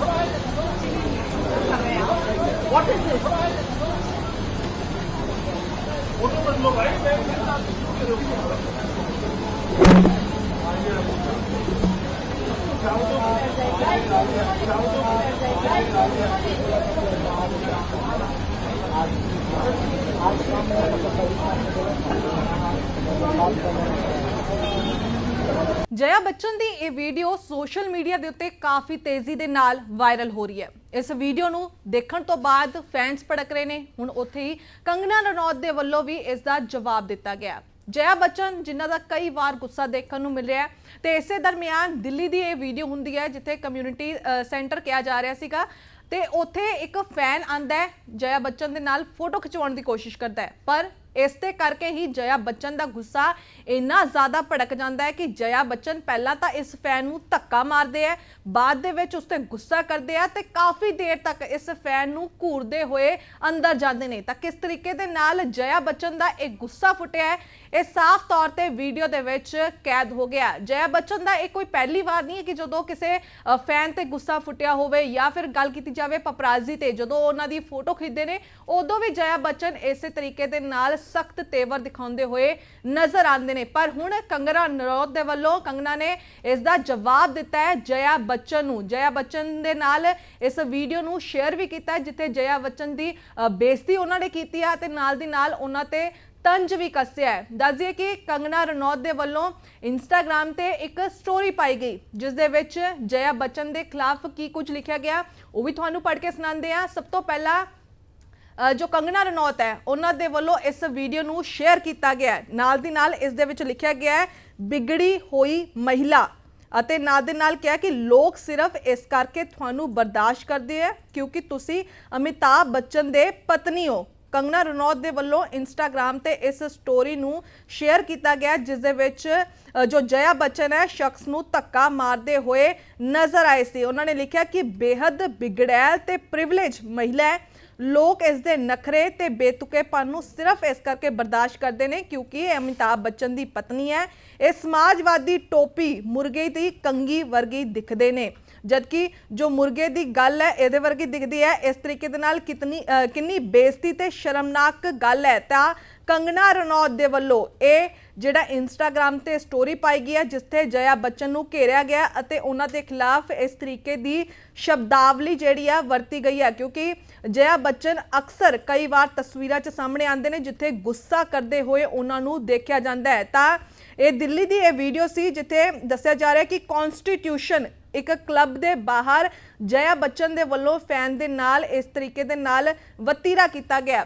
this? What is this? Thank you. ਜਇਆ Bachchan ਦੀ ਇਹ video social media ਦੇ ਉੱਤੇ ਕਾਫੀ ਤੇਜ਼ੀ ਦੇ ਨਾਲ ਵਾਇਰਲ ਹੋ ਰਹੀ ਹੈ। ਇਸ ਵੀਡੀਓ ਨੂੰ ਦੇਖਣ ਤੋਂ ਬਾਅਦ ਫੈਨਸ ਭੜਕ ਰਹੇ ਨੇ। ਹੁਣ ਉੱਥੇ ਹੀ ਕੰਗਨਾ ਰਣੌਤ ਦੇ ਵੱਲੋਂ ਵੀ ਇਸ ਦਾ ਜਵਾਬ ਦਿੱਤਾ ਗਿਆ ਜਇਆ ਬੱਚਨ, ਜਿਨ੍ਹਾਂ ਦਾ ਕਈ ਵਾਰ ਗੁੱਸਾ ਦੇਖਣ ਨੂੰ ਮਿਲ ਰਿਹਾ ਤੇ ਇਸੇ ਦਰਮਿਆਨ ਦਿੱਲੀ ਦੀ ਇਹ ਵੀਡੀਓ ਹੁੰਦੀ ਹੈ, ਜਿੱਥੇ ਕਮਿਊਨਿਟੀ ਸੈਂਟਰ ਕਿਹਾ ਜਾ ਰਿਹਾ ਸੀਗਾ। ਤੇ ਉੱਥੇ ਇੱਕ ਫੈਨ ਆਂਦਾ ਹੈ ਜਇਆ ਬੱਚਨ ਦੇ ਨਾਲ ਫੋਟੋ ਖਿਚਵਾਉਣ ਦੀ ਕੋਸ਼ਿਸ਼ ਕਰਦਾ ਹੈ। ਪਰ ਇਸ ਤੇ ਕਰਕੇ ਹੀ ਜਇਆ ਬੱਚਨ ਦਾ ਗੁੱਸਾ ਇੰਨਾ ਜ਼ਿਆਦਾ ਭੜਕ ਜਾਂਦਾ ਹੈ ਕਿ ਜਇਆ ਬੱਚਨ ਪਹਿਲਾਂ ਤਾਂ ਇਸ ਫੈਨ ਨੂੰ ਧੱਕਾ ਮਾਰਦੇ ਹੈ ਬਾਅਦ ਦੇ ਵਿੱਚ ਉਸ ਤੇ ਗੁੱਸਾ ਕਰਦੇ ਆ ਤੇ ਕਾਫੀ ਦੇਰ ਤੱਕ ਇਸ ਫੈਨ ਨੂੰ ਘੂਰਦੇ ਹੋਏ ਅੰਦਰ ਜਾਂਦੇ ਨੇ। ਤਾਂ ਕਿਸ ਤਰੀਕੇ ਦੇ ਨਾਲ ਜਇਆ ਬੱਚਨ ਦਾ ਇਹ ਗੁੱਸਾ ਫੁੱਟਿਆ ਹੈ, ਇਹ ਸਾਫ਼ ਤੌਰ ਤੇ ਵੀਡੀਓ ਦੇ ਵਿੱਚ ਕੈਦ ਹੋ ਗਿਆ ਜਇਆ ਬੱਚਨ ਦਾ ਇਹ ਕੋਈ ਪਹਿਲੀ ਵਾਰ ਨਹੀਂ ਹੈ ਕਿ ਜਦੋਂ ਕਿਸੇ ਫੈਨ ਤੇ ਗੁੱਸਾ ਫੁੱਟਿਆ ਹੋਵੇ ਜਾਂ ਫਿਰ ਗੱਲ ਕੀਤੀ ਜਾਵੇ, ਪਪਰਾਜ਼ੀ ਤੇ ਜਦੋਂ ਉਹਨਾਂ ਦੀ ਫੋਟੋ ਖਿੱਚਦੇ ਨੇ, ਉਦੋਂ ਵੀ ਜਇਆ ਬੱਚਨ ਇਸੇ ਤਰੀਕੇ ਦੇ ਨਾਲ ਸਖਤ ਤੇਵਰ ਦਿਖਾਉਂਦੇ ਹੋਏ ਨਜ਼ਰ ਆਉਂਦੇ ਨੇ। ਪਰ ਹੁਣ ਕੰਗਰਾ ਨਰੋਤ ਦੇ ਵੱਲੋਂ ਕੰਗਨਾ ਨੇ ਇਸ ਦਾ ਜਵਾਬ ਦਿੱਤਾ ਹੈ ਜਇਆ ਬੱਚਨ ਨੂੰ। ਜਇਆ ਬੱਚਨ ਦੇ ਨਾਲ ਇਸ ਵੀਡੀਓ ਨੂੰ ਸ਼ੇਅਰ ਵੀ ਕੀਤਾ ਜਿੱਥੇ ਜਇਆ ਬੱਚਨ ਦੀ ਬੇਇੱਜ਼ਤੀ ਉਹਨਾਂ ਨੇ ਕੀਤੀ ਹੈ ਤੇ ਨਾਲ ਦੀ ਨਾਲ ਉਹਨਾਂ ਤੇ ਤੰਜ ਵੀ ਕੱਸਿਆ ਹੈ। ਦੱਸਿਏ ਕਿ ਕੰਗਨਾ ਰਣੌਤ ਦੇ ਵੱਲੋਂ ਇੰਸਟਾਗ੍ਰam ਤੇ ਇੱਕ ਸਟੋਰੀ ਪਾਈ ਗਈ, ਜਿਸ ਦੇ ਵਿੱਚ ਜਇਆ ਬੱਚਨ ਦੇ ਖਿਲਾਫ ਕੀ ਕੁਝ ਲਿਖਿਆ ਗਿਆ, ਉਹ ਵੀ ਤੁਹਾਨੂੰ ਪੜ੍ਹ ਕੇ ਸੁਣਾਉਂਦੇ ਆ ਸਭ ਤੋਂ ਪਹਿਲਾਂ ਜੋ ਕੰਗਣਾ ਰਣੌਤ ਹੈ, ਉਹਨਾਂ ਦੇ ਵੱਲੋਂ ਇਸ ਵੀਡੀਓ ਨੂੰ ਸ਼ੇਅਰ ਕੀਤਾ ਗਿਆ ਹੈ। ਨਾਲ ਦੀ ਨਾਲ ਇਸ ਦੇ ਵਿੱਚ ਲਿਖਿਆ ਗਿਆ ਹੈ, ਬਿਗੜੀ ਹੋਈ ਮਹਿਲਾ। ਅਤੇ ਨਾਲ ਦੇ ਨਾਲ ਕਿਹਾ ਕਿ ਲੋਕ ਸਿਰਫ ਇਸ ਕਰਕੇ ਤੁਹਾਨੂੰ ਬਰਦਾਸ਼ਤ ਕਰਦੇ ਆ ਕਿਉਂਕਿ ਤੁਸੀਂ ਅਮਿਤਾਭ ਬੱਚਨ ਦੇ ਪਤਨੀ ਹੋ। ਕੰਗਨਾ ਰਣੌਤ ਦੇ ਵੱਲੋਂ ਇੰਸਟਾਗ੍ਰam ਤੇ ਇਸ ਸਟੋਰੀ ਨੂੰ ਸ਼ੇਅਰ ਕੀਤਾ ਗਿਆ ਜਿਸ ਦੇ ਵਿੱਚ ਜੋ ਜਇਆ ਬਚਨ ਹੈ, ਸ਼ਖਸ ਨੂੰ ਧੱਕਾ ਮਾਰਦੇ ਹੋਏ ਨਜ਼ਰ ਆਏ ਸੀ। ਉਹਨਾਂ ਨੇ ਲਿਖਿਆ ਕਿ ਬੇहद ਬਿਗੜੈਲ ਤੇ ਪ੍ਰਿਵਿਲੇਜ ਮਹਿਲਾ ਹੈ। ਲੋਕ ਇਸ ਦੇ ਨਖਰੇ ਤੇ ਬੇਤੁਕੇਪਨ ਨੂੰ ਸਿਰਫ ਇਸ ਕਰਕੇ ਬਰਦਾਸ਼ਤ ਕਰਦੇ ਨੇ ਕਿਉਂਕਿ ਇਹ ਅਮਿਤਾਭ ਬੱਚਨ ਦੀ ਪਤਨੀ ਹੈ। ਇਹ ਸਮਾਜਵਾਦੀ ਟੋਪੀ ਮੁਰਗੇ ਦੀ ਕੰਗੀ ਵਰਗੀ ਦਿਖਦੇ ਨੇ। ਜਦਕਿ ਜੋ ਮੁਰਗੇ ਦੀ ਗੱਲ ਹੈ, ਇਹਦੇ ਵਰਗੀ ਦਿਖਦੀ ਹੈ। ਇਸ ਤਰੀਕੇ ਦੇ ਨਾਲ ਕਿਤਨੀ ਕਿੰਨੀ ਬੇਇੱਜ਼ਤੀ ਤੇ ਸ਼ਰਮਨਾਕ ਗੱਲ ਹੈ। ਤਾਂ ਕੰਗਨਾ ਰਣੌਤ ਦੇ ਵੱਲੋਂ ਇਹ ਜਿਹੜਾ ਇੰਸਟਾਗ੍ਰam ਤੇ ਸਟੋਰੀ ਪਾਈ ਗਈ ਹੈ, ਜਿੱਥੇ ਜਇਆ ਬੱਚਨ ਨੂੰ ਘੇਰਿਆ ਗਿਆ ਅਤੇ ਉਹਨਾਂ ਦੇ ਖਿਲਾਫ ਇਸ ਤਰੀਕੇ ਦੀ ਸ਼ਬਦਾਵਲੀ ਜਿਹੜੀ ਆ, ਵਰਤੀ ਗਈ ਹੈ। ਕਿਉਂਕਿ ਜਇਆ ਬੱਚਨ ਅਕਸਰ ਕਈ ਵਾਰ ਤਸਵੀਰਾਂ 'ਚ ਸਾਹਮਣੇ ਆਉਂਦੇ ਨੇ, ਜਿੱਥੇ ਗੁੱਸਾ ਕਰਦੇ ਹੋਏ ਉਹਨਾਂ ਨੂੰ ਦੇਖਿਆ ਜਾਂਦਾ ਹੈ। ਤਾਂ ਇਹ ਦਿੱਲੀ ਦੀ ਇਹ ਵੀਡੀਓ ਸੀ ਜਿੱਥੇ ਦੱਸਿਆ ਜਾ ਰਿਹਾ ਕਿ ਕਨਸਟੀਟਿਊਸ਼ਨ ਇੱਕ ਕਲੱਬ ਦੇ ਬਾਹਰ ਜया ਬੱਚਨ ਦੇ ਵੱਲੋਂ ਫੈਨ ਦੇ ਨਾਲ, ਇਸ ਤਰੀਕੇ ਦੇ ਨਾਲ ਵਤੀਰਾ ਕੀਤਾ ਗਿਆ।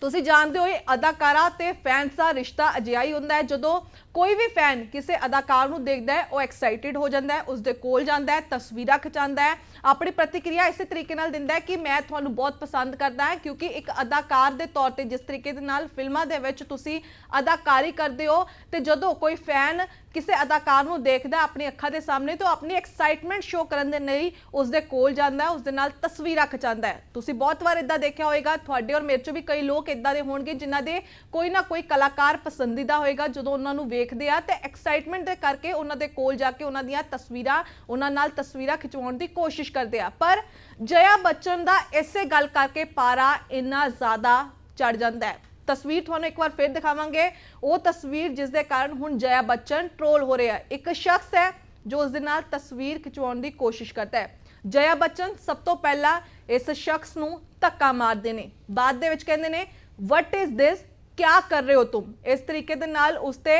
ਤੁਸੀਂ ਜਾਣਦੇ ਹੋ ਇਹ ਅਦਾਕਾਰਾ ਤੇ ਫੈਨਸ ਦਾ ਰਿਸ਼ਤਾ ਅਜਿਹਾ ਹੀ ਹੁੰਦਾ ਹੈ ਜਦੋਂ ਕੋਈ ਵੀ ਫੈਨ ਕਿਸੇ ਅਦਾਕਾਰ ਨੂੰ ਦੇਖਦਾ ਹੈ, ਉਹ ਐਕਸਾਈਟਿਡ ਹੋ ਜਾਂਦਾ ਹੈ ਉਸ ਦੇ ਕੋਲ ਜਾਂਦਾ ਹੈ, ਤਸਵੀਰਾਂ ਖਿਚਾਉਂਦਾ ਹੈ, ਆਪਣੀ ਪ੍ਰਤੀਕਿਰਿਆ ਇਸੇ ਤਰੀਕੇ ਨਾਲ ਦਿੰਦਾ ਹੈ ਕਿ ਮੈਂ ਤੁਹਾਨੂੰ ਬਹੁਤ ਪਸੰਦ ਕਰਦਾ ਹਾਂ ਕਿਉਂਕਿ ਇੱਕ ਅਦਾਕਾਰ ਦੇ ਤੌਰ ਤੇ ਜਿਸ ਤਰੀਕੇ ਦੇ ਨਾਲ ਫਿਲਮਾਂ ਦੇ ਵਿੱਚ ਤੁਸੀਂ ਅਦਾਕਾਰੀ ਕਰਦੇ ਹੋ ਤੇ ਜਦੋਂ ਕੋਈ ਫੈਨ ਕਿਸੇ ਅਦਾਕਾਰ ਨੂੰ ਦੇਖਦਾ ਆਪਣੀ ਅੱਖਾਂ ਦੇ ਸਾਹਮਣੇ ਤਾਂ ਉਹ ਆਪਣੀ ਐਕਸਾਈਟਮੈਂਟ ਸ਼ੋ ਕਰਨ ਦੇ ਲਈ ਉਸ ਦੇ ਕੋਲ ਜਾਂਦਾ ਹੈ ਉਸ ਦੇ ਨਾਲ ਤਸਵੀਰਾਂ ਖਿਚਾਉਂਦਾ ਹੈ। ਤੁਸੀਂ ਬਹੁਤ ਵਾਰ ਇਦਾਂ ਦੇਖਿਆ ਹੋਵੇਗਾ ਤੁਹਾਡੇ ਔਰ ਮੇਰੇ ਚੋਂ ਵੀ ਕਈ ਲੋਕ ਇਦਾਂ ਦੇ ਹੋਣਗੇ ਜਿਨ੍ਹਾਂ ਦੇ ਕੋਈ ਨਾ ਕੋਈ ਕਲਾਕਾਰ ਪਸੰਦੀਦਾ ਹੋਏਗਾ ਜਦੋਂ ਉਹਨਾਂ ਨੂੰ ਵੇਖ ਦੇਖਦੇ ਆ ਤੇ ਐਕਸਾਈਟਮੈਂਟ ਦੇ ਕਰਕੇ ਉਹਨਾਂ ਦੇ ਕੋਲ ਜਾ ਕੇ ਉਹਨਾਂ ਦੀਆਂ ਤਸਵੀਰਾਂ, ਉਹਨਾਂ ਨਾਲ ਤਸਵੀਰਾਂ ਖਿਚਵਾਉਣ ਦੀ ਕੋਸ਼ਿਸ਼ ਕਰਦੇ ਆ। ਪਰ ਜਇਆ ਬੱਚਨ ਦਾ ਇਸੇ ਗੱਲ ਕਰਕੇ ਪਾਰਾ ਇੰਨਾ ਜ਼ਿਆਦਾ ਚੜ ਜਾਂਦਾ ਹੈ। ਤਸਵੀਰ ਤੁਹਾਨੂੰ ਇੱਕ ਵਾਰ ਫੇਰ ਦਿਖਾਵਾਂਗੇ। ਉਹ ਤਸਵੀਰ ਜਿਸ ਦੇ ਕਾਰਨ ਹੁਣ ਜਇਆ ਬੱਚਨ ਟ੍ਰੋਲ ਹੋ ਰਿਹਾ ਇੱਕ ਸ਼ਖਸ ਹੈ ਜੋ ਉਸ ਦੇ ਨਾਲ ਤਸਵੀਰ ਖਿਚਵਾਉਣ ਦੀ ਕੋਸ਼ਿਸ਼ ਕਰਦਾ ਹੈ। ਜਇਆ ਬੱਚਨ ਸਭ ਤੋਂ ਪਹਿਲਾਂ ਇਸ ਸ਼ਖਸ ਨੂੰ ਧੱਕਾ ਮਾਰਦੇ ਨੇ। ਬਾਅਦ ਦੇ ਵਿੱਚ ਕਹਿੰਦੇ ਨੇ ਵਾਟ ਇਜ਼ ਥਿਸ ਕਿਆ ਕਰ ਰਹੇ ਹੋ ਤੁਮ? ਇਸ ਤਰੀਕੇ ਦੇ ਨਾਲ ਉਸ ਤੇ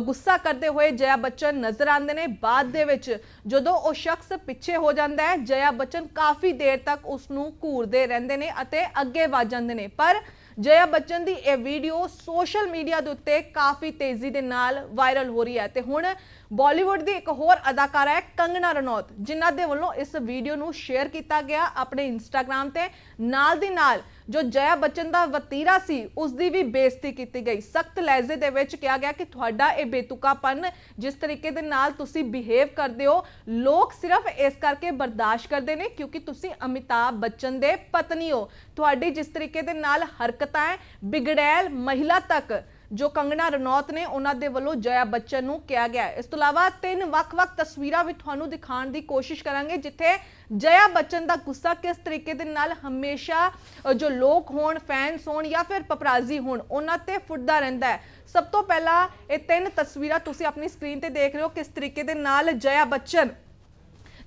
ਗੁੱਸਾ ਕਰਦੇ ਹੋਏ ਜਯਾ ਬੱਚਨ ਨਜ਼ਰ ਆਉਂਦੇ ਨੇ। ਬਾਅਦ ਦੇ ਵਿੱਚ ਜਦੋਂ ਉਹ ਸ਼ਖਸ ਪਿੱਛੇ ਹੋ ਜਾਂਦਾ ਹੈ, ਜਯਾ ਬੱਚਨ ਕਾਫੀ ਦੇਰ ਤੱਕ ਉਸ ਨੂੰ ਘੂਰਦੇ ਰਹਿੰਦੇ ਨੇ ਅਤੇ ਅੱਗੇ ਵੱਜ ਜਾਂਦੇ ਨੇ। ਪਰ ਜਯਾ ਬੱਚਨ ਦੀ ਇਹ ਵੀਡੀਓ ਸੋਸ਼ਲ ਮੀਡੀਆ ਦੇ ਉੱਤੇ ਕਾਫੀ ਤੇਜ਼ੀ ਦੇ ਨਾਲ ਵਾਇਰਲ ਹੋ ਰਹੀ ਹੈ ਤੇ ਹੁਣ ਬਾਲੀਵੁੱਡ ਦੀ ਇੱਕ ਹੋਰ ਅਦਾਕਾਰਾ ਹੈ ਕੰਗਨਾ ਰਣੌਤ, ਜਿਨ੍ਹਾਂ ਦੇ ਵੱਲੋਂ ਇਸ ਵੀਡੀਓ ਨੂੰ ਸ਼ੇਅਰ ਕੀਤਾ ਗਿਆ ਆਪਣੇ ਇੰਸਟਾਗ੍ਰam ਤੇ। ਨਾਲ ਦੀ ਨਾਲ ਜੋ ਜया ਬੱਚਨ ਦਾ ਵਤੀਰਾ ਸੀ ਉਸ ਦੀ ਵੀ ਬੇਇੱਜ਼ਤੀ ਕੀਤੀ ਗਈ। ਸਖਤ ਲਹਿਜ਼ੇ ਦੇ ਵਿੱਚ ਕਿਹਾ ਗਿਆ ਕਿ ਤੁਹਾਡਾ ਇਹ ਬੇਤੁਕਾਪਨ ਜਿਸ ਤਰੀਕੇ ਦੇ ਨਾਲ ਤੁਸੀਂ ਬਿਹੇਵ ਕਰਦੇ ਹੋ, ਲੋਕ ਸਿਰਫ ਇਸ ਕਰਕੇ ਬਰਦਾਸ਼ਤ ਕਰਦੇ ਨੇ ਕਿਉਂਕਿ ਤੁਸੀਂ ਅਮਿਤਾਭ ਬੱਚਨ ਦੇ ਪਤਨੀ ਹੋ। ਤੁਹਾਡੀ ਜਿਸ ਤਰੀਕੇ ਦੇ ਨਾਲ ਹਰਕਤਾਂ ਹੈ, ਬਿਗੜੈਲ ਮਹਿਲਾ ਤੱਕ ਜੋ ਕੰਗਣਾ ਰਣੌਤ ਨੇ ਉਹਨਾਂ ਦੇ ਵੱਲੋਂ ਜਇਆ ਬੱਚਨ ਨੂੰ ਕਿਹਾ ਗਿਆ ਇਸ ਤੋਂ ਇਲਾਵਾ ਤਿੰਨ ਵੱਖ-ਵੱਖ ਤਸਵੀਰਾਂ ਵੀ ਤੁਹਾਨੂੰ ਦਿਖਾਉਣ ਦੀ ਕੋਸ਼ਿਸ਼ ਕਰਾਂਗੇ, ਜਿੱਥੇ ਜਇਆ ਬੱਚਨ ਦਾ ਗੁੱਸਾ ਕਿਸ ਤਰੀਕੇ ਦੇ ਨਾਲ ਹਮੇਸ਼ਾ ਜੋ ਲੋਕ ਹੋਣ ਫੈਨਸ ਹੋਣ ਜਾਂ ਫਿਰ ਪਪਰਾਜ਼ੀ ਹੋਣ, ਉਹਨਾਂ ਤੇ ਫੁੱਟਦਾ ਰਹਿੰਦਾ ਹੈ। ਸਭ ਤੋਂ ਪਹਿਲਾਂ ਇਹ ਤਿੰਨ ਤਸਵੀਰਾਂ ਤੁਸੀਂ ਆਪਣੀ ਸਕਰੀਨ ਤੇ ਦੇਖ ਰਹੇ ਹੋ, ਕਿਸ ਤਰੀਕੇ ਦੇ ਨਾਲ ਜਇਆ ਬੱਚਨ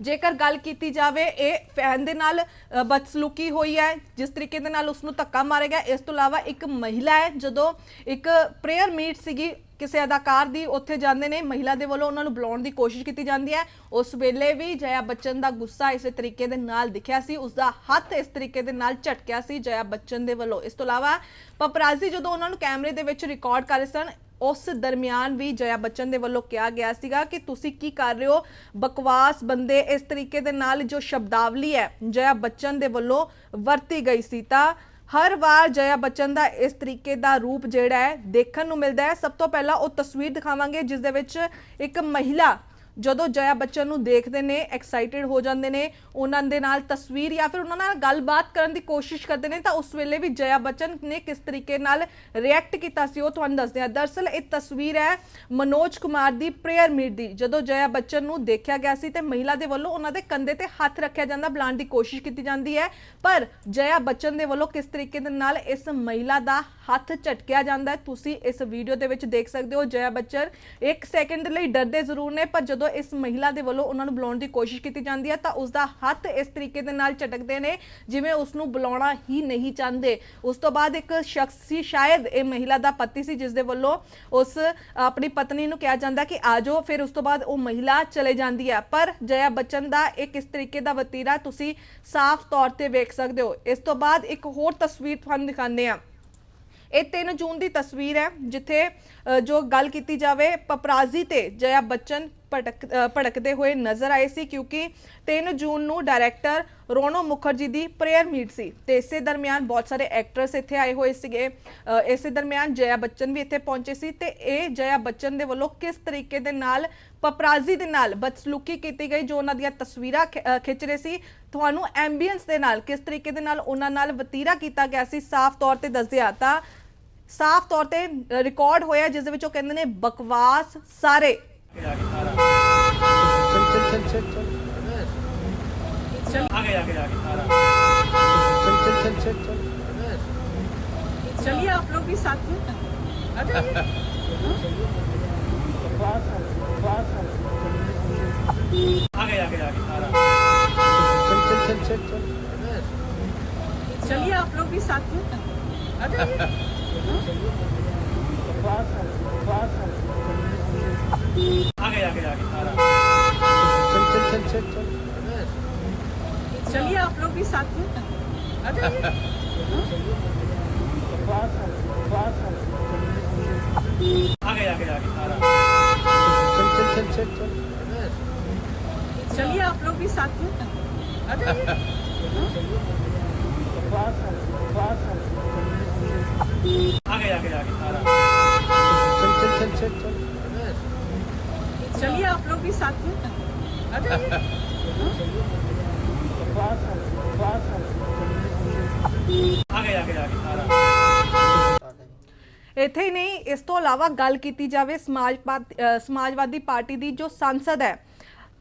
ਜੇਕਰ ਗੱਲ ਕੀਤੀ ਜਾਵੇ, ਇਹ ਫੈਨ ਦੇ ਨਾਲ ਬਦਸਲੂਕੀ ਹੋਈ ਹੈ, ਜਿਸ ਤਰੀਕੇ ਦੇ ਨਾਲ ਉਸ ਨੂੰ ਧੱਕਾ ਮਾਰਿਆ ਗਿਆ। ਇਸ ਤੋਂ ਇਲਾਵਾ ਇੱਕ ਮਹਿਲਾ ਹੈ, ਜਦੋਂ ਇੱਕ ਪ੍ਰੇਅਰ ਮੀਟ ਸੀਗੀ ਕਿਸੇ ਅਦਾਕਾਰ ਦੀ, ਉੱਥੇ ਜਾਂਦੇ ਨੇ, ਮਹਿਲਾ ਦੇ ਵੱਲੋਂ ਉਹਨਾਂ ਨੂੰ ਬੁਲਾਉਣ ਦੀ ਕੋਸ਼ਿਸ਼ ਕੀਤੀ ਜਾਂਦੀ ਹੈ। ਉਸ ਵੇਲੇ ਵੀ ਜਇਆ ਬੱਚਨ ਦਾ ਗੁੱਸਾ ਇਸੇ ਤਰੀਕੇ ਦੇ ਨਾਲ ਦਿਖਿਆ ਸੀ ਉਸ ਦਾ ਹੱਥ ਇਸ ਤਰੀਕੇ ਦੇ ਨਾਲ ਝਟਕਿਆ ਸੀ ਜਇਆ ਬੱਚਨ ਦੇ ਵੱਲੋਂ। ਇਸ ਤੋਂ ਇਲਾਵਾ, ਪਪਰਾਜ਼ੀ ਜਦੋਂ ਉਹਨਾਂ ਨੂੰ ਕੈਮਰੇ ਦੇ ਵਿੱਚ ਰਿਕਾਰਡ ਕਰ ਰਹੇ ਸਨ ਉਸ ਦਰਮਿਆਨ ਵੀ ਜਇਆ ਬੱਚਨ ਦੇ ਵੱਲੋਂ ਕਿਹਾ ਗਿਆ ਸੀਗਾ ਕਿ ਤੁਸੀਂ ਕੀ ਕਰ ਰਹੇ ਹੋ? ਬਕਵਾਸ ਬੰਦੇ ਇਸ ਤਰੀਕੇ ਦੇ ਨਾਲ ਜੋ ਸ਼ਬਦਾਵਲੀ ਹੈ ਜਇਆ ਬੱਚਨ ਦੇ ਵੱਲੋਂ ਵਰਤੀ ਗਈ ਸੀ ਤਾਂ ਹਰ ਵਾਰ ਜਇਆ ਬਚਨ ਦਾ ਇਸ ਤਰੀਕੇ ਦਾ ਰੂਪ ਜਿਹੜਾ ਹੈ ਦੇਖਣ ਨੂੰ ਮਿਲਦਾ ਹੈ। ਸਭ ਤੋਂ ਪਹਿਲਾਂ ਉਹ ਤਸਵੀਰ ਦਿਖਾਵਾਂਗੇ, ਜਿਸ ਦੇ ਵਿੱਚ ਇੱਕ ਮਹਿਲਾ ਜਦੋਂ ਜਇਆ ਬੱਚਨ ਨੂੰ ਦੇਖਦੇ ਨੇ ਐਕਸਾਈਟਿਡ ਹੋ ਜਾਂਦੇ ਨੇ, ਉਹਨਾਂ ਦੇ ਨਾਲ ਤਸਵੀਰ ਜਾਂ ਫਿਰ ਉਹਨਾਂ ਨਾਲ ਗੱਲਬਾਤ ਕਰਨ ਦੀ ਕੋਸ਼ਿਸ਼ ਕਰਦੇ ਨੇ, ਤਾਂ ਉਸ ਵੇਲੇ ਵੀ ਜਇਆ ਬੱਚਨ ਨੇ ਕਿਸ ਤਰੀਕੇ ਨਾਲ ਰਿਐਕਟ ਕੀਤਾ ਸੀ ਉਹ ਤੁਹਾਨੂੰ ਦੱਸਦੇ ਆ ਦਰਸਲ ਇਹ ਤਸਵੀਰ ਹੈ ਮਨੋਜ ਕੁਮਾਰ ਦੀ, ਪ੍ਰੇਅਰ ਮੀਟ ਦੀ। ਜਦੋਂ ਜਇਆ ਬੱਚਨ ਨੂੰ ਦੇਖਿਆ ਗਿਆ ਸੀ ਤੇ ਮਹਿਲਾ ਦੇ ਵੱਲੋਂ ਉਹਨਾਂ ਦੇ ਕੰਧੇ ਤੇ ਹੱਥ ਰੱਖਿਆ ਜਾਂਦਾ, ਬੁਲਾਉਣ ਦੀ ਕੋਸ਼ਿਸ਼ ਕੀਤੀ ਜਾਂਦੀ ਹੈ। ਪਰ ਜਇਆ ਬੱਚਨ ਦੇ ਵੱਲੋਂ ਕਿਸ ਤਰੀਕੇ ਦੇ ਨਾਲ ਇਸ ਮਹਿਲਾ ਦਾ ਹੱਥ ਝਟਕਿਆ ਜਾਂਦਾ ਤੁਸੀਂ ਇਸ ਵੀਡੀਓ ਦੇ ਵਿੱਚ ਦੇਖ ਸਕਦੇ ਹੋ। ਜਇਆ ਬੱਚਨ 1 ਸੈਕਿੰਡ ਲਈ ਡਰਦੇ ਜ਼ਰੂਰ ਨੇ, ਪਰ ਜਦੋਂ ਇਸ ਮਹਿਲਾ ਦੇ ਵੱਲੋਂ ਉਹਨਾਂ ਨੂੰ ਬੁਲਾਉਣ ਦੀ ਕੋਸ਼ਿਸ਼ ਕੀਤੀ ਜਾਂਦੀ ਹੈ ਤਾਂ ਉਸ ਦਾ ਹੱਥ ਇਸ ਤਰੀਕੇ ਦੇ ਨਾਲ ਝਟਕਦੇ ਨੇ, ਜਿਵੇਂ ਉਸ ਨੂੰ ਬੁਲਾਉਣਾ ਹੀ ਨਹੀਂ ਚਾਹੁੰਦੇ। ਉਸ ਤੋਂ ਬਾਅਦ ਇੱਕ ਸ਼ਖਸ ਸੀ, ਸ਼ਾਇਦ ਇਹ ਮਹਿਲਾ ਦਾ ਪਤੀ ਸੀ, ਜਿਸ ਦੇ ਵੱਲੋਂ ਉਸ ਆਪਣੀ ਪਤਨੀ ਨੂੰ ਕਿਹਾ ਜਾਂਦਾ ਕਿ ਆ ਜਾਓ ਫਿਰ ਉਸ ਤੋਂ ਬਾਅਦ ਉਹ ਮਹਿਲਾ ਚਲੇ ਜਾਂਦੀ ਹੈ। ਪਰ ਜया ਬੱਚਨ ਦਾ ਇਹ ਕਿਸ ਤਰੀਕੇ ਦਾ ਵਤੀਰਾ ਤੁਸੀਂ ਸਾਫ਼ ਤੌਰ ਤੇ ਵੇਖ ਸਕਦੇ ਹੋ। ਇਸ ਤੋਂ ਬਾਅਦ ਇੱਕ ਹੋਰ ਤਸਵੀਰ ਤੁਹਾਨੂੰ ਦਿਖਾਉਂਦੇ ਆ ਇਹ 3 ਜੂਨ ਦੀ ਤਸਵੀਰ ਹੈ, ਜਿੱਥੇ ਜੋ ਗੱਲ ਕੀਤੀ ਜਾਵੇ, ਪਪਰਾਜ਼ੀ ਤੇ ਜਯਾ ਬੱਚਨ ਭਟਕ ਭੜਕਦੇ ਹੋਏ ਨਜ਼ਰ ਆਏ ਸੀ, ਕਿਉਂਕਿ 3 ਜੂਨ ਨੂੰ ਡਾਇਰੈਕਟਰ ਰੋਨੋ ਮੁਖਰਜੀ ਦੀ ਪ੍ਰੇਅਰ ਮੀਟ ਸੀ ਤੇ ਇਸੇ ਦਰਮਿਆਨ ਬਹੁਤ ਸਾਰੇ ਐਕਟਰਸ ਇੱਥੇ ਆਏ ਹੋਏ ਸੀਗੇ। ਇਸੇ ਦਰਮਿਆਨ ਜਯਾ ਬੱਚਨ ਵੀ ਇੱਥੇ ਪਹੁੰਚੇ ਸੀ ਤੇ ਇਹ ਜਯਾ ਬੱਚਨ ਦੇ ਵੱਲੋਂ ਕਿਸ ਤਰੀਕੇ ਦੇ ਨਾਲ ਪਪਰਾਜ਼ੀ ਦੇ ਨਾਲ ਬਦਸਲੂਕੀ ਕੀਤੀ ਗਈ, ਜੋ ਉਹਨਾਂ ਦੀਆਂ ਤਸਵੀਰਾਂ ਖਿੱਚ ਰਹੇ ਸੀ, ਤੁਹਾਨੂੰ ਐਂਬੀਐਂਸ ਦੇ ਨਾਲ ਕਿਸ ਤਰੀਕੇ ਦੇ ਨਾਲ ਉਹਨਾਂ ਨਾਲ ਵਤੀਰਾ ਕੀਤਾ ਗਿਆ ਸੀ, ਸਾਫ਼ ਤੌਰ ਤੇ ਦੱਸਿਆ ਤਾਂ ਸਾਫ਼ ਤੌਰ ਤੇ ਰਿਕਾਰਡ ਹੋਇਆ ਜਿਸ ਦੇ ਵਿੱਚ ਉਹ ਕਹਿੰਦੇ ਨੇ ਬਕਵਾਸ ਸਾਰੇ चल चल चल चल चल आगे आगे आगे सारा चल चल चल चल चल चलिए आप लोग भी साथ में आ जाइए आगे आगे आगे सारा चल चल चल चल चल चलिए आप लोग भी साथ में आ जाइए आगे आगे आगे सारा चल चल चल चल चल चलिए आप लोग भी साथ में आ जाइए आगे आगे आगे सारा चल चल चल चल चल चलिए आप लोग भी साथ में आ जाइए आगे आगे आगे सारा चल चल चल चल चल चलिए आप लोग भी साथ में आ जाइए आगे आगे आगे सारा ਇੱਥੇ ਹੀ ਨਹੀਂ ਇਸ ਤੋਂ ਇਲਾਵਾ ਗੱਲ ਕੀਤੀ ਜਾਵੇ ਸਮਾਜਵਾਦ ਅ, ਸਮਾਜਵਾਦੀ ਪਾਰਟੀ ਦੀ ਜੋ ਸੰਸਦ ਹੈ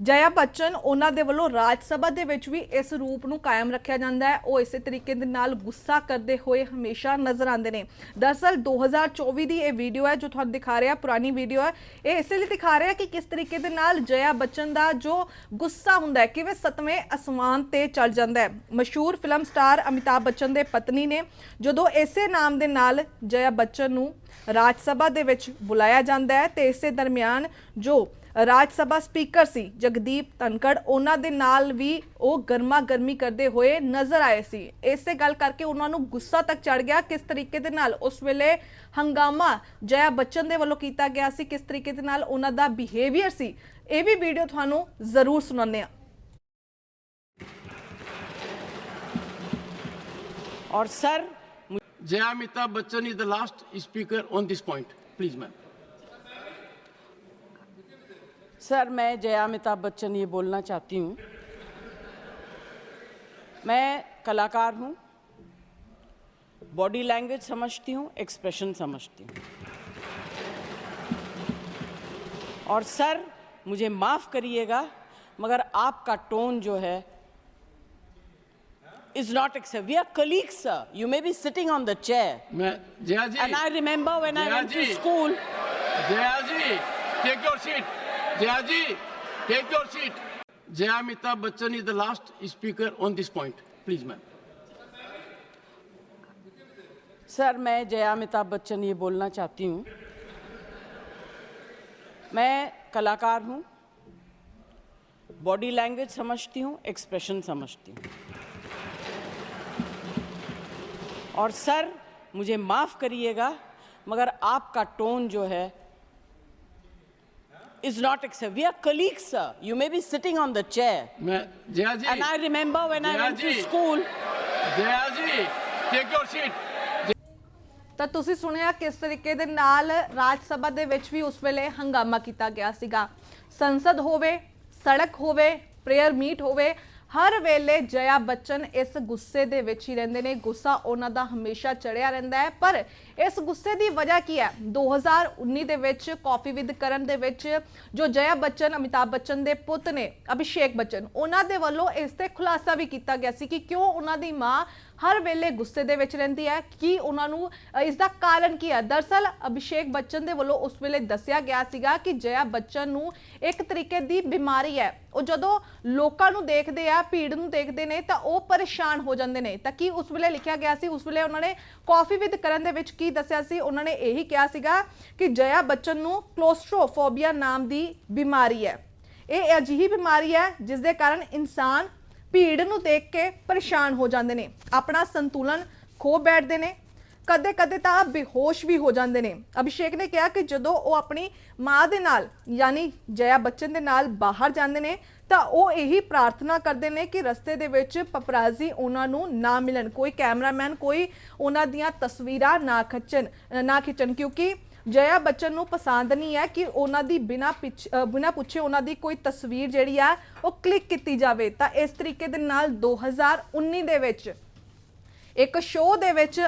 ਜਯਾ ਬੱਚਨ ਉਹਨਾਂ ਦੇ ਵੱਲੋਂ ਰਾਜ ਸਭਾ ਦੇ ਵਿੱਚ ਵੀ ਇਸ ਰੂਪ ਨੂੰ ਕਾਇਮ ਰੱਖਿਆ ਜਾਂਦਾ ਹੈ। ਉਹ ਇਸੇ ਤਰੀਕੇ ਦੇ ਨਾਲ ਗੁੱਸਾ ਕਰਦੇ ਹੋਏ ਹਮੇਸ਼ਾ ਨਜ਼ਰ ਆਉਂਦੇ ਨੇ। ਦਰਸਲ 2024 ਦੀ ਇਹ ਵੀਡੀਓ ਹੈ ਜੋ ਤੁਹਾਨੂੰ ਦਿਖਾ ਰਿਹਾ, ਪੁਰਾਣੀ ਵੀਡੀਓ ਹੈ। ਇਹ ਇਸੇ ਲਈ ਦਿਖਾ ਰਿਹਾ ਕਿ ਕਿਸ ਤਰੀਕੇ ਦੇ ਨਾਲ ਜਯਾ ਬੱਚਨ ਦਾ ਜੋ ਗੁੱਸਾ ਹੁੰਦਾ ਹੈ, ਕਿਵੇਂ ਸਤਵੇਂ ਅਸਮਾਨ ਤੇ ਚੜ ਜਾਂਦਾ ਹੈ। ਮਸ਼ਹੂਰ ਫਿਲਮ ਸਟਾਰ ਅਮਿਤਾਭ ਬੱਚਨ ਦੇ ਪਤਨੀ ਨੇ ਜਦੋਂ ਇਸੇ ਨਾਮ ਦੇ ਨਾਲ ਜਯਾ ਬੱਚਨ ਨੂੰ ਰਾਜ ਸਭਾ ਦੇ ਵਿੱਚ ਬੁਲਾਇਆ ਜਾਂਦਾ ਹੈ, ਤੇ ਇਸੇ ਦਰਮਿਆਨ ਜੋ ਰਾਜ ਸਭਾ ਸਪੀਕਰ ਸੀ ਜਗਦੀਪ ਤਨਕੜ ਉਹਨਾਂ ਦੇ ਨਾਲ ਵੀ ਉਹ ਗਰਮਾ ਗਰਮੀ ਕਰਦੇ ਹੋਏ ਨਜ਼ਰ ਆਏ ਸੀ। ਇਸੇ ਗੱਲ ਕਰਕੇ ਉਹਨਾਂ ਨੂੰ ਗੁੱਸਾ ਤੱਕ ਚੜ ਗਿਆ ਕਿਸ ਤਰੀਕੇ ਦੇ ਨਾਲ। ਉਸ ਵੇਲੇ ਹੰਗਾਮਾ ਜਿਆ ਬੱਚਨ ਦੇ ਵੱਲੋਂ ਕੀਤਾ ਗਿਆ ਸੀ। ਕਿਸ ਤਰੀਕੇ ਦੇ ਨਾਲ ਉਹਨਾਂ ਦਾ ਬਿਹੇਵੀਅਰ ਸੀ। ਇਹ ਵੀ ਵੀਡੀਓ ਤੁਹਾਨੂੰ ਜ਼ਰੂਰ ਸੁਣਾਉਂਦੇ ਆ ਔਰ ਸਰ ਜਿਆ Amitabh Bachchan is the last speaker on this point. Please, ma'am. Sir मैं जया अमिताभ बच्चन ये बोलना चाहती हूँ। मैं कलाकार हूँ। बॉडी लैंग्वेज समझती हूँ एक्सप्रेशन समझती हूँ। और सर मुझे माफ़ करिएगा मगर आपका टोन जो है is not accept we are colleague sir you may be sitting on the chair I remember when I school Jaya ji, take your seat. Jaya ji, take your seat. Jaya Amitabh Bachchan is the last speaker on this point. Please, ma'am. Sir मैं जया अमिताभ बच्चन ये बोलना चाहती हूँ। मैं कलाकार हूँ। Body language समझती हूँ एक्सप्रेशन समझती हूँ। और सर मुझे माफ़ करिएगा, मगर आपका टोन जो है is not acceptable. We are colleagues, sir. You may be sitting on the chair. Ma Jaya ji. And I remember when Jaya I went ji. to school. Jaya ji, take your seat. ਤਾਂ ਤੁਸੀਂ ਸੁਣਿਆ ਕਿਸ ਤਰੀਕੇ ਦੇ ਨਾਲ ਰਾਜ ਸਭਾ ਦੇ ਵਿੱਚ ਵੀ ਉਸ ਵੇਲੇ ਹੰਗਾਮਾ ਕੀਤਾ ਗਿਆ ਸੀਗਾ ਸੰਸਦ ਹੋਵੇ ਸੜਕ ਹੋਵੇ ਪ੍ਰੇਅਰ ਮੀਟ ਹੋਵੇ ਹਰ ਵੇਲੇ ਜਇਆ ਬੱਚਨ ਇਸ ਗੁੱਸੇ ਦੇ ਵਿੱਚ ਹੀ ਰਹਿੰਦੇ ਨੇ ਗੁੱਸਾ ਉਹਨਾਂ ਦਾ ਹਮੇਸ਼ਾ ਚੜਿਆ ਰਹਿੰਦਾ ਹੈ ਪਰ ਇਸ ਗੁੱਸੇ ਦੀ ਵਜ੍ਹਾ ਕੀ ਹੈ? 2019 ਦੇ ਵਿੱਚ ਕਾਫੀ ਵਿਦ ਕਰਨ ਦੇ ਵਿੱਚ ਜੋ ਜया ਬੱਚਨ ਅਮਿਤਾਭ ਬੱਚਨ ਦੇ ਪੁੱਤ ਨੇ ਅਭਿਸ਼ੇਕ ਬੱਚਨ ਉਹਨਾਂ ਦੇ ਵੱਲੋਂ ਇਸ ਤੇ ਖੁਲਾਸਾ ਵੀ ਕੀਤਾ ਗਿਆ ਸੀ ਕਿ ਕਿਉਂ ਉਹਨਾਂ ਦੀ ਮਾਂ ਹਰ ਵੇਲੇ ਗੁੱਸੇ ਦੇ ਵਿੱਚ ਰਹਿੰਦੀ ਹੈ? ਕਿ ਉਹਨਾਂ ਨੂੰ ਅ, ਇਸ ਦਾ ਕਾਰਨ ਕੀ ਹੈ? ਦਰਸਲ ਅਭਿਸ਼ੇਕ ਬੱਚਨ ਦੇ ਵੱਲੋਂ ਉਸ ਵੇਲੇ ਦੱਸਿਆ ਗਿਆ ਸੀਗਾ ਕਿ ਜया ਬੱਚਨ ਨੂੰ ਇੱਕ ਤਰੀਕੇ ਦੀ ਬਿਮਾਰੀ ਹੈ। ਉਹ ਜਦੋਂ ਲੋਕਾਂ ਨੂੰ ਦੇਖਦੇ ਆ ਭੀੜ ਨੂੰ ਦੇਖਦੇ ਨੇ ਤਾਂ ਉਹ ਪਰੇਸ਼ਾਨ ਹੋ ਜਾਂਦੇ ਨੇ। ਤਾਂ ਕੀ ਉਸ ਵੇਲੇ ਲਿਖਿਆ ਗਿਆ ਸੀ? ਉਸ ਵੇਲੇ ਉਹਨਾਂ ਨੇ ਕਾਫੀ ਵਿਦ ਕਰਨ ਦੇ ਵਿੱਚ ਕੀ ਦੱਸਿਆ ਸੀ? ਉਹਨਾਂ ਨੇ ਇਹੀ ਕਿਹਾ ਸੀਗਾ ਕਿ ਜਇਆ ਬੱਚਨ ਨੂੰ ਕਲੋਸਟ੍ਰੋਫੋਬੀਆ ਨਾਮ ਦੀ ਬਿਮਾਰੀ ਹੈ। ਇਹ ਅਜਿਹੀ ਬਿਮਾਰੀ ਹੈ ਜਿਸ ਦੇ ਕਾਰਨ ਇਨਸਾਨ ਭੀੜ ਨੂੰ ਦੇਖ ਕੇ ਪਰੇਸ਼ਾਨ ਹੋ ਜਾਂਦੇ ਨੇ, ਆਪਣਾ ਸੰਤੁਲਨ ਖੋ ਬੈਠਦੇ ਨੇ। ਕਦੇ ਕਦੇ ਤਾਂ ਬੇਹੋਸ਼ ਵੀ ਹੋ ਜਾਂਦੇ ਨੇ। ਅਭਿਸ਼ੇਕ ਨੇ ਕਿਹਾ ਕਿ ਜਦੋਂ ਉਹ ਆਪਣੀ ਮਾਂ ਦੇ ਨਾਲ, ਯਾਨੀ ਜਇਆ ਬੱਚਨ ਦੇ ਨਾਲ ਬਾਹਰ ਜਾਂਦੇ ਨੇ ਤਾਂ ਉਹ ਇਹੀ ਪ੍ਰਾਰਥਨਾ ਕਰਦੇ ਨੇ ਕਿ ਰਸਤੇ ਦੇ ਵਿੱਚ ਪਪਰਾਜ਼ੀ ਉਹਨਾਂ ਨੂੰ ਨਾ ਮਿਲਣ। ਕੋਈ ਕੈਮਰਾਮੈਨ, ਕੋਈ ਉਹਨਾਂ ਦੀਆਂ ਤਸਵੀਰਾਂ ਨਾ ਖਿੱਚਣ ਨਾ ਖਿੱਚਣ, ਕਿਉਂਕਿ ਜया ਬੱਚਨ ਨੂੰ ਪਸੰਦ ਨਹੀਂ ਹੈ ਕਿ ਉਹਨਾਂ ਦੀ ਬਿਨਾ ਬਿਨਾ ਪੁੱਛੇ ਉਹਨਾਂ ਦੀ ਕੋਈ ਤਸਵੀਰ ਜਿਹੜੀ ਆ ਉਹ ਕਲਿੱਕ ਕੀਤੀ ਜਾਵੇ। ਤਾਂ ਇਸ ਤਰੀਕੇ ਦੇ ਨਾਲ 2019 ਦੇ ਵਿੱਚ ਇੱਕ ਸ਼ੋਅ ਦੇ ਵਿੱਚ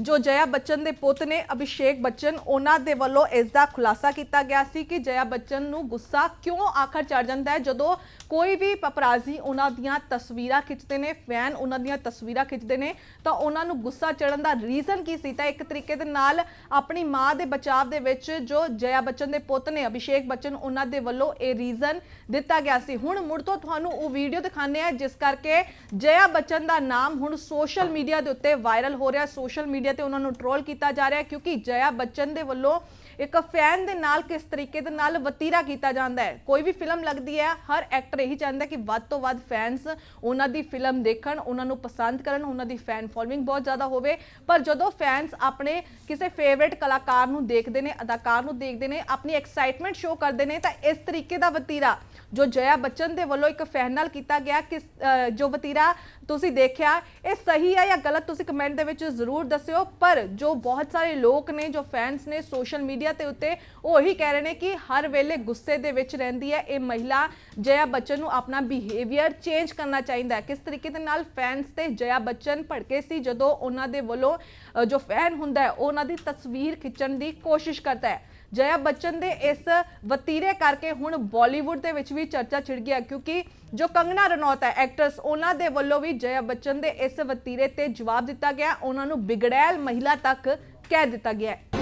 ਜੋ ਜਯਾ ਬੱਚਨ ਦੇ ਪੁੱਤ ਨੇ, ਅਭਿਸ਼ੇਕ ਬੱਚਨ, ਉਹਨਾਂ ਦੇ ਵੱਲੋਂ ਇਸ ਦਾ ਖੁਲਾਸਾ ਕੀਤਾ ਗਿਆ ਸੀ ਕਿ ਜਯਾ ਬੱਚਨ ਨੂੰ ਗੁੱਸਾ ਕਿਉਂ ਆਖਰ ਚੜ ਜਾਂਦਾ ਹੈ? ਜਦੋਂ ਕੋਈ ਵੀ ਪਪਰਾਜ਼ੀ ਉਹਨਾਂ ਦੀਆਂ ਤਸਵੀਰਾਂ ਖਿੱਚਦੇ ਨੇ, ਫੈਨ ਉਹਨਾਂ ਦੀਆਂ ਤਸਵੀਰਾਂ ਖਿੱਚਦੇ ਨੇ, ਤਾਂ ਉਹਨਾਂ ਨੂੰ ਗੁੱਸਾ ਚੜਨ ਦਾ ਰੀਜ਼ਨ ਕੀ ਸੀ? ਤਾਂ ਇੱਕ ਤਰੀਕੇ ਦੇ ਨਾਲ ਆਪਣੀ ਮਾਂ ਦੇ ਬਚਾਵ ਦੇ ਵਿੱਚ ਜੋ ਜਯਾ ਬੱਚਨ ਦੇ ਪੁੱਤ ਨੇ, ਅਭਿਸ਼ੇਕ ਬੱਚਨ, ਉਹਨਾਂ ਦੇ ਵੱਲੋਂ ਇਹ ਰੀਜ਼ਨ ਦਿੱਤਾ ਗਿਆ ਸੀ। ਹੁਣ ਮੁੜ ਤੋਂ ਤੁਹਾਨੂੰ ਉਹ ਵੀਡੀਓ ਦਿਖਾਣੇ ਆ ਜਿਸ ਕਰਕੇ ਜਯਾ ਬੱਚਨ ਦਾ ਨਾਮ ਹੁਣ ਸੋਸ਼ਲ ਮੀਡੀਆ ਦੇ ਉੱਤੇ ਵਾਇਰਲ ਹੋ ਰਿਹਾ ਸੋਸ਼ਲ ਮੀਡੀਆ ਤੇ ਉਹਨਾਂ ਨੂੰ ਟ੍ਰੋਲ ਕੀਤਾ ਜਾ ਰਿਹਾ ਕਿਉਂਕਿ ਜया ਬੱਚਨ ਦੇ ਵੱਲੋਂ ਇੱਕ ਫੈਨ ਦੇ ਨਾਲ ਕਿਸ ਤਰੀਕੇ ਦੇ ਨਾਲ ਵਤੀਰਾ ਕੀਤਾ ਜਾਂਦਾ ਹੈ? ਕੋਈ ਵੀ ਫਿਲਮ ਲੱਗਦੀ ਹੈ, ਹਰ ਐਕਟਰ ਇਹੀ ਚਾਹੁੰਦਾ ਕਿ ਵੱਧ ਤੋਂ ਵੱਧ ਫੈਨਸ ਉਹਨਾਂ ਦੀ ਫਿਲਮ ਦੇਖਣ, ਉਹਨਾਂ ਨੂੰ ਪਸੰਦ ਕਰਨ, ਉਹਨਾਂ ਦੀ ਫੈਨ ਫੋਲੋਇੰਗ ਬਹੁਤ ਜ਼ਿਆਦਾ ਹੋਵੇ। ਪਰ ਜਦੋਂ ਫੈਨਸ ਆਪਣੇ ਕਿਸੇ ਫੇਵਰਿਟ ਕਲਾਕਾਰ ਨੂੰ ਦੇਖਦੇ ਨੇ, ਅਦਾਕਾਰ ਨੂੰ ਦੇਖਦੇ ਨੇ, ਆਪਣੀ ਐਕਸਾਈਟਮੈਂਟ ਸ਼ੋ ਕਰਦੇ ਨੇ, ਤਾਂ ਇਸ ਤਰੀਕੇ ਦਾ ਵਤੀਰਾ, ਜੋ ਜया ਬੱਚਨ ਦੇ ਵੱਲੋਂ ਇੱਕ ਫੈਨ ਨਾਲ ਕੀਤਾ ਗਿਆ, ਕਿਸ ਜੋ ਵਤੀਰਾ ਤੁਸੀਂ ਦੇਖਿਆ, ਇਹ ਸਹੀ ਹੈ ਜਾਂ ਗਲਤ ਤੁਸੀਂ ਕਮੈਂਟ ਦੇ ਵਿੱਚ ਜ਼ਰੂਰ ਦੱਸਿਓ। ਪਰ ਜੋ ਬਹੁਤ ਸਾਰੇ ਲੋਕ ਨੇ, ਜੋ ਫੈਨਸ ਨੇ ਸੋਸ਼ਲ ਮੀਡੀਆ ਮਹਿਲਾ ਤੇ ਉੱਤੇ ਉਹ ਉਹੀ ਕਹਿ ਰਹੇ ਨੇ ਕਿ ਹਰ ਵੇਲੇ ਗੁੱਸੇ ਦੇ ਵਿੱਚ ਰਹਿੰਦੀ ਹੈ। ਇਹ ਮਹਿਲਾ ਜਯਾ ਬੱਚਨ ਨੂੰ ਆਪਣਾ ਬਿਹੇਵੀਅਰ ਚੇਂਜ ਕਰਨਾ ਚਾਹੀਦਾ ਹੈ। ਕਿਸ ਤਰੀਕੇ ਦੇ ਨਾਲ ਫੈਨਸ ਤੇ ਜਯਾ ਬੱਚਨ ਭੜਕੇ ਸੀ ਜਦੋਂ ਉਹਨਾਂ ਦੇ ਵੱਲੋਂ ਜੋ ਫੈਨ ਹੁੰਦਾ ਹੈ ਉਹਨਾਂ ਦੀ ਤਸਵੀਰ ਖਿੱਚਣ ਦੀ ਕੋਸ਼ਿਸ਼ ਕਰਦਾ ਹੈ। ਜਯਾ ਬੱਚਨ ਦੇ ਇਸ ਵਤੀਰੇ ਕਰਕੇ ਹੁਣ ਬਾਲੀਵੁੱਡ ਦੇ ਵਿੱਚ ਵੀ ਚਰਚਾ ਛਿੜ ਗਿਆ ਕਿਉਂਕਿ ਜੋ ਕੰਗਨਾ ਰਣੌਤ ਹੈ ਐਕਟਰਸ ਉਹਨਾਂ ਦੇ ਵੱਲੋਂ ਵੀ ਜਯਾ ਬੱਚਨ ਦੇ ਇਸ ਵਤੀਰੇ ਤੇ ਜਵਾਬ ਦਿੱਤਾ ਗਿਆ। ਉਹਨਾਂ ਨੂੰ ਬਿਗੜੈਲ ਮਹਿਲਾ ਤੱਕ ਕਹਿ ਦਿੱਤਾ ਗਿਆ ਹੈ।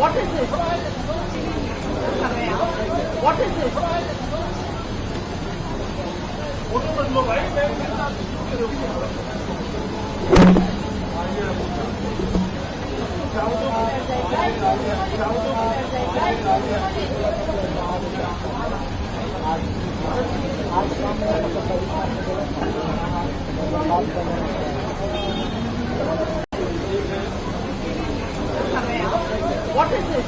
What is this? What is this? Thank you. What is this?